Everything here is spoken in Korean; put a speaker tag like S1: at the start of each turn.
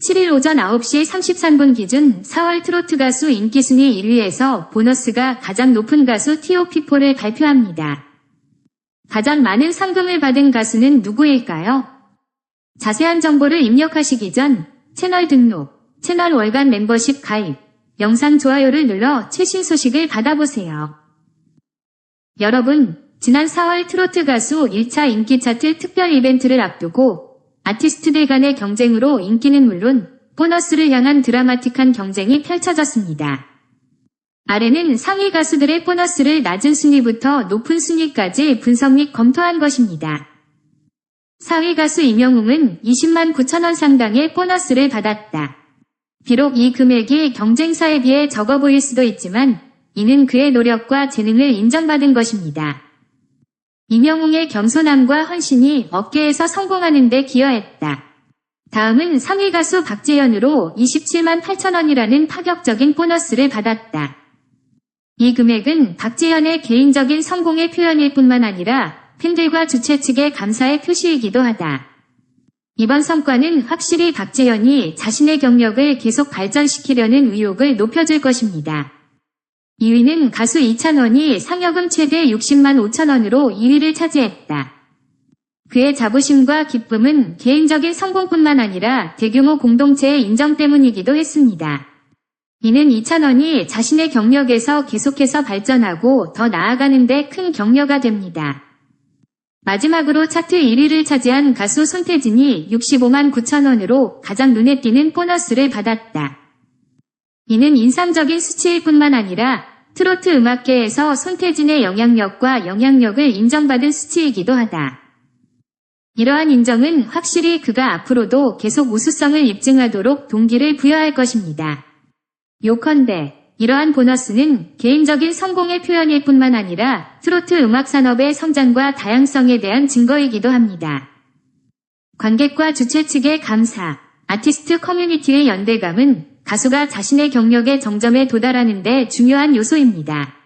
S1: 7일 오전 9시 33분 기준 4월 트로트 가수 인기순위 1위에서 보너스가 가장 높은 가수 TOP4를 발표합니다. 가장 많은 상금을 받은 가수는 누구일까요? 자세한 정보를 입력하시기 전 채널 등록, 채널 월간 멤버십 가입, 영상 좋아요를 눌러 최신 소식을 받아보세요. 여러분, 지난 4월 트로트 가수 1차 인기 차트 특별 이벤트를 앞두고 아티스트들 간의 경쟁으로 인기는 물론 보너스를 향한 드라마틱한 경쟁이 펼쳐졌습니다. 아래는 상위 가수들의 보너스를 낮은 순위부터 높은 순위까지 분석 및 검토한 것입니다. 4위 가수 임영웅은 20만 9천원 상당의 보너스를 받았다. 비록 이 금액이 경쟁사에 비해 적어 보일 수도 있지만 이는 그의 노력과 재능을 인정받은 것입니다. 임영웅의 겸손함과 헌신이 업계에서 성공하는 데 기여했다. 다음은 3위 가수 박재현으로 27만 8천원이라는 파격적인 보너스를 받았다. 이 금액은 박재현의 개인적인 성공의 표현일 뿐만 아니라 팬들과 주최 측의 감사의 표시이기도 하다. 이번 성과는 확실히 박재현이 자신의 경력을 계속 발전시키려는 의욕을 높여줄 것입니다. 2위는 가수 이찬원이 상여금 최대 60만 5천원으로 2위를 차지했다. 그의 자부심과 기쁨은 개인적인 성공뿐만 아니라 대규모 공동체의 인정 때문이기도 했습니다. 이는 이찬원이 자신의 경력에서 계속해서 발전하고 더 나아가는 데 큰 격려가 됩니다. 마지막으로 차트 1위를 차지한 가수 손태진이 65만 9천원으로 가장 눈에 띄는 보너스를 받았다. 이는 인상적인 수치일 뿐만 아니라 트로트 음악계에서 손태진의 영향력과 영향력을 인정받은 수치이기도 하다. 이러한 인정은 확실히 그가 앞으로도 계속 우수성을 입증하도록 동기를 부여할 것입니다. 요컨대 이러한 보너스는 개인적인 성공의 표현일 뿐만 아니라 트로트 음악 산업의 성장과 다양성에 대한 증거이기도 합니다. 관객과 주최 측의 감사, 아티스트 커뮤니티의 연대감은 가수가 자신의 경력의 정점에 도달하는 데 중요한 요소입니다.